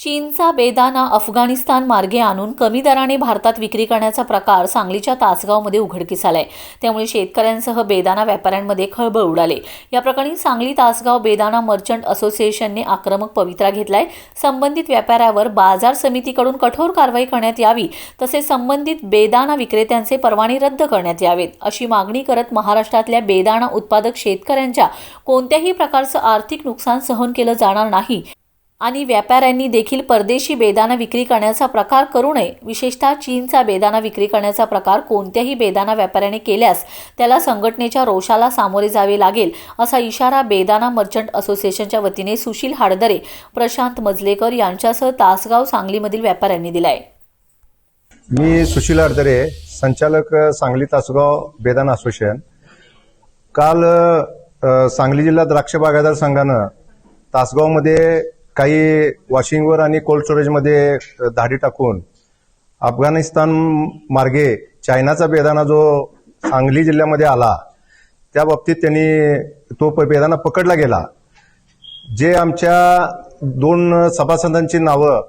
चीनचा बेदाना अफगाणिस्तान मार्गे आणून कमी दराने भारतात विक्री करण्याचा प्रकार सांगलीच्या तासगावमध्ये उघडकीस आलाय. त्यामुळे शेतकऱ्यांसह बेदाना व्यापाऱ्यांमध्ये खळबळ उडाले. या प्रकरणी सांगली तासगाव बेदाना मर्चंट असोसिएशनने आक्रमक पवित्रा घेतलाय. संबंधित व्यापाऱ्यावर बाजार समितीकडून कठोर कारवाई करण्यात यावी तसेच संबंधित बेदाना विक्रेत्यांचे परवाने रद्द करण्यात यावेत अशी मागणी करत महाराष्ट्रातल्या बेदाणा उत्पादक शेतकऱ्यांच्या कोणत्याही प्रकारचं आर्थिक नुकसान सहन केलं जाणार नाही. आणि व्यापाऱ्यांनी देखील परदेशी बेदाना विक्री करण्याचा प्रकार करू नये. विशेषतः चीनचा बेदाना विक्री करण्याचा प्रकार कोणत्याही बेदाना व्यापाऱ्याने केल्यास त्याला संघटनेच्या रोषाला सामोरे जावे लागेल असा इशारा बेदाना मर्चंट असोसिएशनच्या वतीने सुशील हाडदरे प्रशांत मजलेकर यांच्यासह तासगाव सांगलीमधील व्यापाऱ्यांनी दिलाय. मी सुशील हाडदरे संचालक सांगली तासगाव बेदाना असोसिएशन. काल सांगली जिल्हा द्राक्ष बागायदार संघानं तासगावमध्ये काही वॉशिंगवर आणि कोल्ड स्टोरेजमध्ये धाडी टाकून अफगाणिस्तान मार्गे चायनाचा बेदाना जो सांगली जिल्ह्यामध्ये आला त्या बाबतीत त्यांनी तो प- बेदाना पकडला गेला. जे आमच्या दोन सभासदांची नावं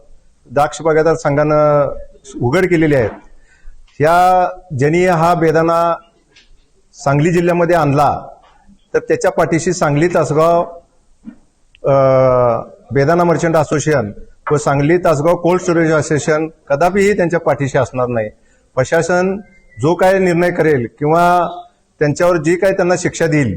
द्राक्ष बागायदार संघानं उघड केलेली आहेत ह्या ज्यांनी हा बेदाना सांगली जिल्ह्यामध्ये आणला तर त्याच्या पाठीशी सांगली तासगाव बेदाना मर्चंट असोसिएशन व Sangli Tasgaon cold storage association कदापिही त्यांच्या पाठीशी असणार नाही. प्रशासन जो काय निर्णय करेल किंवा त्यांच्यावर जी काय त्यांना शिक्षा देईल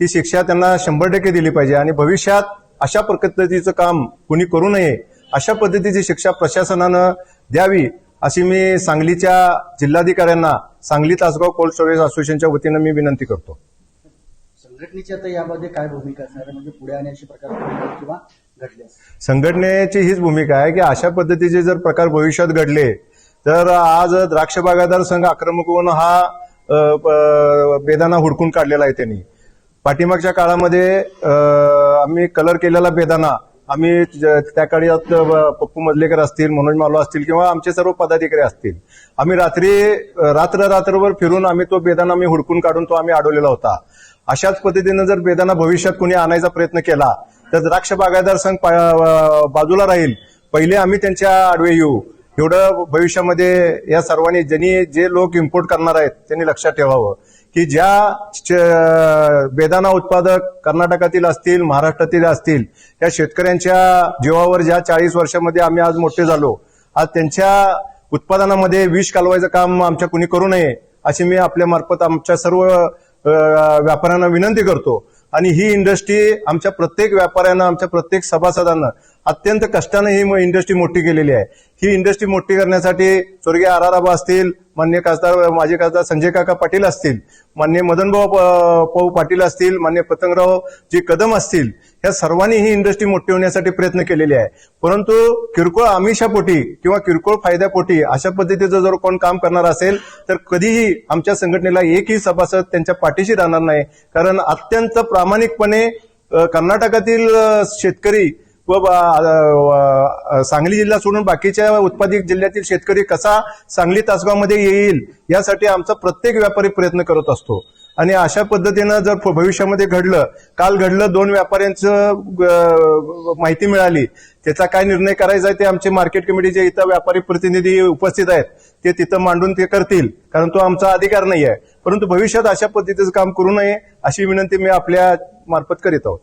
ती शिक्षा त्यांना शंभर टक्के दिली पाहिजे आणि भविष्यात अशा पद्धतीचं काम कुणी करू नये अशा पद्धतीची शिक्षा प्रशासनानं द्यावी अशी मी सांगलीच्या जिल्हाधिकाऱ्यांना सांगली तासगाव कोल्ड स्टोरेज असोसिएशनच्या वतीनं मी विनंती करतो. संघटनेची आता यामध्ये काय भूमिका असणार आहे? म्हणजे पुढे आणि प्रकार किंवा घडल्यास संघटनेची हीच भूमिका आहे की अशा पद्धतीचे जर प्रकार भविष्यात घडले तर आज द्राक्ष बागायतदार संघ आक्रमक होऊन हा बेदाना हुडकून काढलेला आहे त्यांनी. पाठीमागच्या काळामध्ये आम्ही कलर केलेला बेदाना आम्ही त्या काळात पप्पू मधलेकर असतील मनोज मालो असतील किंवा आमचे सर्व पदाधिकारी असतील आम्ही रात्री रात्र रात्रभर फिरून आम्ही तो बेदाना आम्ही हुडकून काढून तो आम्ही अडवलेला होता. अशाच पद्धतीनं जर बेदाना भविष्यात कुणी आणायचा प्रयत्न केला तर द्राक्ष बागायतदार संघ पा- बाजूला राहील. पहिले आम्ही त्यांच्या आडवे येऊ. एवढं भविष्यामध्ये या सर्वांनी ज्यांनी जे लोक इम्पोर्ट करणार आहेत त्यांनी लक्षात ठेवावं की ज्या बेदाना उत्पादक कर्नाटकातील असतील महाराष्ट्रातील असतील त्या शेतकऱ्यांच्या जीवावर ज्या चाळीस वर्षामध्ये आम्ही आज मोठे झालो आज त्यांच्या उत्पादनामध्ये विष कालवायचं काम आमच्या कुणी करू नये अशी मी आपल्या मार्फत आमच्या सर्व व्यापाऱ्यांना विनंती करतो. आणि ही इंडस्ट्री आमच्या प्रत्येक व्यापाऱ्यांना आमच्या प्रत्येक सभासदांना अत्यंत कष्टानं ही इंडस्ट्री मोठी केलेली आहे. ही इंडस्ट्री मोठी करण्यासाठी स्वर्गीय आराराबा असतील मान्य खासदार माजी खासदार संजय काका पाटील असतील मान्य मदनभाऊ भाऊ पाऊ पाटील असतील मान्य पतंगराव जी कदम असतील या सर्वांनी ही इंडस्ट्री मोठी होण्यासाठी प्रयत्न केलेले आहे. परंतु किरकोळ आमिषापोटी किंवा किरकोळ फायद्यापोटी अशा पद्धतीचं जर कोण काम करणार असेल तर कधीही आमच्या संघटनेला एकही सभासद त्यांच्या पाठीशी राहणार नाही. कारण अत्यंत प्रामाणिकपणे कर्नाटकातील शेतकरी व सांगली जिल्हा सोडून बाकीच्या उत्पादित जिल्ह्यातील शेतकरी कसा सांगली तासगावमध्ये येईल यासाठी आमचा प्रत्येक व्यापारी प्रयत्न करत असतो. आणि अशा पद्धतीनं जर भविष्यामध्ये घडलं काल घडलं दोन व्यापाऱ्यांचं माहिती मिळाली त्याचा काय निर्णय करायचा आहे ते आमचे मार्केट कमिटीचे इथं व्यापारी प्रतिनिधी उपस्थित आहेत ते तिथं मांडून ते करतील कारण तो आमचा अधिकार नाही आहे परंतु भविष्यात अशा पद्धतीचं काम करू नये अशी विनंती मी आपल्या मार्फत करीत आहोत.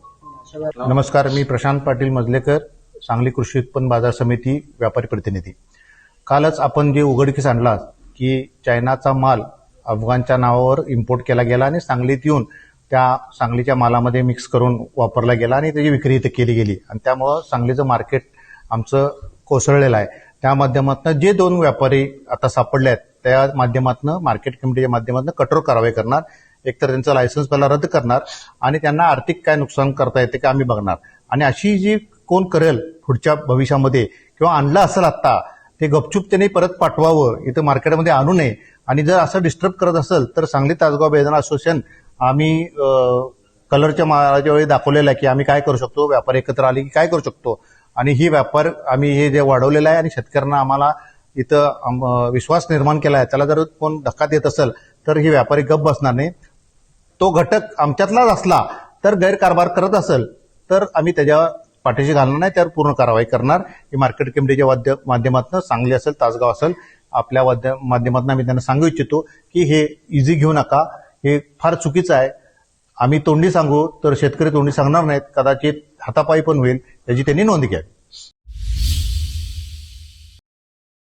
नमस्कार मी प्रशांत पाटील मजलेकर सांगली कृषी उत्पन्न बाजार समिती व्यापारी प्रतिनिधी. कालच आपण जे उघडकीस आणला की चायनाचा माल अफगाणच्या नावावर इम्पोर्ट केला गेला आणि सांगलीत येऊन त्या सांगलीच्या मालामध्ये मिक्स करून वापरला गेला आणि त्याची विक्री इथं केली गेली. आणि त्यामुळं सांगलीचं मार्केट आमचं कोसळलेलं आहे. त्या माध्यमातून जे दोन व्यापारी आता सापडले आहेत त्या माध्यमातून मार्केट कमिटीच्या माध्यमातून कठोर कारवाई करणार. एकतर त्यांचं लायसन्स पहिला रद्द करणार आणि त्यांना आर्थिक काय नुकसान करता येते का आम्ही बघणार. आणि अशी जी कोण करेल पुढच्या भविष्यामध्ये किंवा आणलं असेल आत्ता ते गपचूप त्यांनी परत पाठवावं इथं मार्केटमध्ये आणू नये. आणि जर असं डिस्टर्ब करत असेल तर सांगली तासगाव बेदना असोसिएशन आम्ही कलरच्या मालाच्या वेळी दाखवलेलं आहे की आम्ही काय करू शकतो व्यापार एकत्र आले की काय करू शकतो. आणि ही व्यापार आम्ही हे जे वाढवलेलं आहे आणि शेतकऱ्यांना आम्हाला इथं विश्वास निर्माण केला आहे. त्याला जर कोण धक्का देत असेल तर ही व्यापारी गप बसणार नाही. तो घटक आमच्यातलाच असला तर गैरकारभार करत असेल तर आम्ही त्याच्या पाठीशी घालणार नाही त्यावर पूर्ण कारवाई करणार. ही मार्केट कमिटीच्या वाद्य माध्यमातून सांगली असेल तासगाव असेल आपल्या वाद्य माध्यमातून आम्ही त्यांना सांगू इच्छितो की हे इझी घेऊ नका. हे फार चुकीचं आहे. आम्ही तोंडी सांगू तर शेतकरी तोंडी सांगणार नाहीत. कदाचित हातापायी पण होईल याची त्यांनी नोंद घ्यावी.